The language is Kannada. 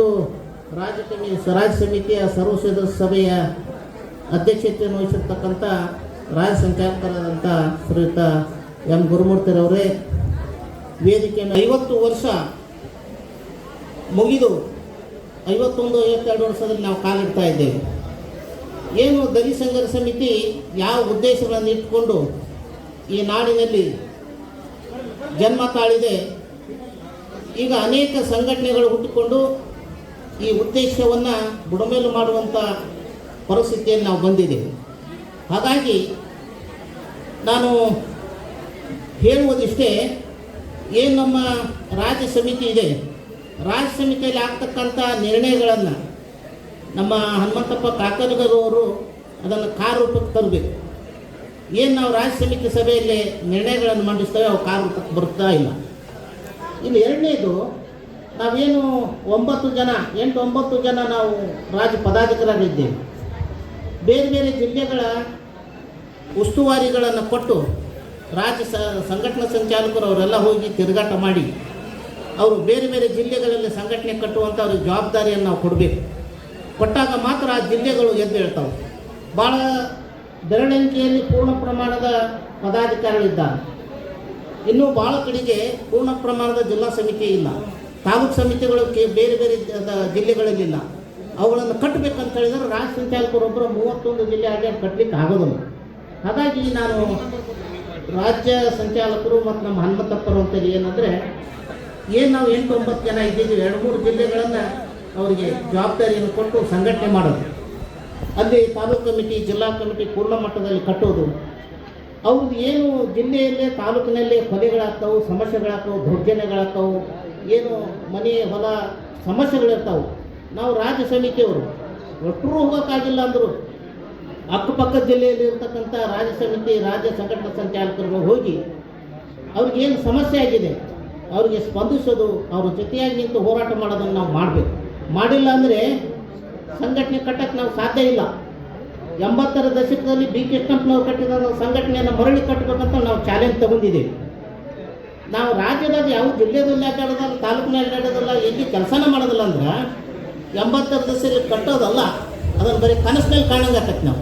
ರಾಜ್ಯ ಕಮಿ- ಸ್ವರಾಜ್ ಸಮಿತಿಯ ಸರ್ವ ಸದಸ್ಯ ಸಭೆಯ ಅಧ್ಯಕ್ಷತೆಯನ್ನು ವಹಿಸಿರ್ತಕ್ಕಂಥ ರಾಜ್ಯ ಸಂಚಾಲಕರಾದಂಥ ಶ್ರೀಯುತ ಎಂ. ಗುರುಮೂರ್ತಿರವರೇ ವೇದಿಕೆಯನ್ನು ಐವತ್ತು ವರ್ಷ ಮುಗಿದು ಐವತ್ತೊಂದು, ಐವತ್ತೆರಡು ವರ್ಷದಲ್ಲಿ ನಾವು ಕಾಲಿಡ್ತಾ ಇದ್ದೇವೆ. ಏನು ದಲಿ ಸಂಘರ್ಷ ಸಮಿತಿ ಯಾವ ಉದ್ದೇಶಗಳನ್ನು ಇಟ್ಟುಕೊಂಡು ಈ ನಾಡಿನಲ್ಲಿ ಜನ್ಮ ತಾಳಿದೆ, ಈಗ ಅನೇಕ ಸಂಘಟನೆಗಳು ಹುಟ್ಟಿಕೊಂಡು ಈ ಉದ್ದೇಶವನ್ನು ಬುಡಮೇಲು ಮಾಡುವಂಥ ಪರಿಸ್ಥಿತಿಯಲ್ಲಿ ನಾವು ಬಂದಿದ್ದೇವೆ. ಹಾಗಾಗಿ ನಾನು ಹೇಳುವುದಿಷ್ಟೇ ಏನು ನಮ್ಮ ರಾಜ್ಯ ಸಮಿತಿ ಇದೆ. ರಾಜ್ಯ ಸಮಿತಿಯಲ್ಲಿ ಆಗ್ತಕ್ಕಂಥ ನಿರ್ಣಯಗಳನ್ನು ನಮ್ಮ ಹನುಮಂತಪ್ಪ ಕಾಕನಗರವರು ಅದನ್ನು ಕಾರ್ಯರೂಪಕ್ಕೆ ತರಬೇಕು. ಏನು ನಾವು ರಾಜ್ಯ ಸಮಿತಿ ಸಭೆಯಲ್ಲಿ ನಿರ್ಣಯಗಳನ್ನು ಮಂಡಿಸ್ತೇವೆ, ಅವು ಕಾರ್ಯರೂಪಕ್ಕೆ ಬರ್ತಾ ಇಲ್ಲ. ಇನ್ನು ಎರಡನೇದು ನಾವೇನು ಒಂಬತ್ತು ಜನ, ಎಂಟು ಒಂಬತ್ತು ಜನ ನಾವು ರಾಜ ಪದಾಧಿಕಾರಿಗಳಿದ್ದೇವೆ. ಬೇರೆ ಬೇರೆ ಜಿಲ್ಲೆಗಳ ಉಸ್ತುವಾರಿಗಳನ್ನು ಕೊಟ್ಟು ರಾಜ್ಯ ಸ, ಸಂಘಟನಾ ಸಂಚಾಲಕರು ಅವರೆಲ್ಲ ಹೋಗಿ ತಿರುಗಾಟ ಮಾಡಿ, ಅವರು ಬೇರೆ ಬೇರೆ ಜಿಲ್ಲೆಗಳಲ್ಲಿ ಸಂಘಟನೆ ಕಟ್ಟುವಂಥ ಅವ್ರಿಗೆ ಜವಾಬ್ದಾರಿಯನ್ನು ನಾವು ಕೊಡಬೇಕು. ಕೊಟ್ಟಾಗ ಮಾತ್ರ ಆ ಜಿಲ್ಲೆಗಳು ಎದ್ದು ಹೇಳ್ತಾವೆ. ಭಾಳ ಬೆರಳೆಣಿಕೆಯಲ್ಲಿ ಪೂರ್ಣ ಪ್ರಮಾಣದ ಪದಾಧಿಕಾರಿಗಳಿದ್ದಾರೆ. ಇನ್ನೂ ಭಾಳ ಕಡೆಗೆ ಪೂರ್ಣ ಪ್ರಮಾಣದ ಜಿಲ್ಲಾ ಸಮಿತಿ ಇಲ್ಲ. ತಾಲೂಕು ಸಮಿತಿಗಳು ಬೇರೆ ಬೇರೆ ಜಿಲ್ಲೆಗಳಲ್ಲಿಲ್ಲ. ಅವುಗಳನ್ನು ಕಟ್ಟಬೇಕಂತ ಹೇಳಿದ್ರೆ ರಾಜ್ಯ ಸಂಚಾಲಕರೊಬ್ಬರು ಮೂವತ್ತೊಂದು ಜಿಲ್ಲೆ ಅಡ್ಡಾಡಿ ಕಟ್ಟಲಿಕ್ಕೆ ಆಗೋದಿಲ್ಲ. ಹಾಗಾಗಿ ನಾನು ರಾಜ್ಯ ಸಂಚಾಲಕರು ಮತ್ತು ನಮ್ಮ ಹನುಮಂತಪ್ಪರು ಅಂತೇಳಿ ಏನಂದರೆ, ಏನು ನಾವು ಎಂಟು ಒಂಬತ್ತು ಜನ ಇದ್ದಿದ್ದೀವಿ ಎರಡು ಮೂರು ಜಿಲ್ಲೆಗಳನ್ನು ಅವರಿಗೆ ಜವಾಬ್ದಾರಿಯನ್ನು ಕೊಟ್ಟು ಸಂಘಟನೆ ಮಾಡೋದು. ಅಲ್ಲಿ ತಾಲೂಕು ಕಮಿಟಿ, ಜಿಲ್ಲಾ ಕಮಿಟಿ ಪೂರ್ಣ ಮಟ್ಟದಲ್ಲಿ ಕಟ್ಟೋದು. ಅವ್ರದ್ದು ಏನು ಜಿಲ್ಲೆಯಲ್ಲೇ, ತಾಲೂಕಿನಲ್ಲೇ ಕೊಲೆಗಳಾಗ್ತಾವೆ ಸಮಸ್ಯೆಗಳಾಗ್ತಾವೆ, ದೌರ್ಜನ್ಯಗಳಾಗ್ತಾವೆ ಏನು ಮನೆ, ಹೊಲ ಸಮಸ್ಯೆಗಳಿರ್ತಾವೆ. ನಾವು ರಾಜ್ಯ ಸಮಿತಿಯವರು ಒಟ್ಟರು ಹೋಗೋಕ್ಕಾಗಿಲ್ಲ ಅಂದರು. ಅಕ್ಕಪಕ್ಕ ಜಿಲ್ಲೆಯಲ್ಲಿ ಇರ್ತಕ್ಕಂಥ ರಾಜ್ಯ ಸಮಿತಿ, ರಾಜ್ಯ ಸಂಘಟನಾ ಸಂಚಾಲಕರು ಹೋಗಿ ಅವ್ರಿಗೇನು ಸಮಸ್ಯೆ ಆಗಿದೆ, ಅವ್ರಿಗೆ ಸ್ಪಂದಿಸೋದು, ಅವ್ರ ಜೊತೆಯಾಗಿ ನಿಂತು ಹೋರಾಟ ಮಾಡೋದನ್ನು ನಾವು ಮಾಡಬೇಕು. ಮಾಡಿಲ್ಲ ಅಂದರೆ ಸಂಘಟನೆ ಕಟ್ಟಕ್ಕೆ ನಾವು ಸಾಧ್ಯ ಇಲ್ಲ. ಎಂಬತ್ತರ ದಶಕದಲ್ಲಿ ಬಿ ಕೃಷ್ಣಪ್ಪನವ್ರು ಕಟ್ಟಿದ ಸಂಘಟನೆಯನ್ನು ಮರಳಿ ಕಟ್ಟಬೇಕಂತ ನಾವು ಚಾಲೆಂಜ್ ತಗೊಂಡಿದ್ದೀವಿ. ನಾವು ರಾಜ್ಯದಾಗ ಯಾವ ಜಿಲ್ಲೆದಲ್ಲಿ ಆಟಾಡೋದಲ್ಲ ತಾಲೂಕಿನಲ್ಲಿ ಆಟಾಡೋದಲ್ಲ, ಎಲ್ಲಿ ಕೆಲಸನ ಮಾಡೋದಿಲ್ಲ ಅಂದ್ರೆ ಎಂಬತ್ತರ ದಿವಸ ಕಟ್ಟೋದಲ್ಲ. ಅದನ್ನು ಬರೀ ಕನಸಿನಲ್ಲಿ ಕಾಣಂಗಾಕತ್ತೆ ನಾವು.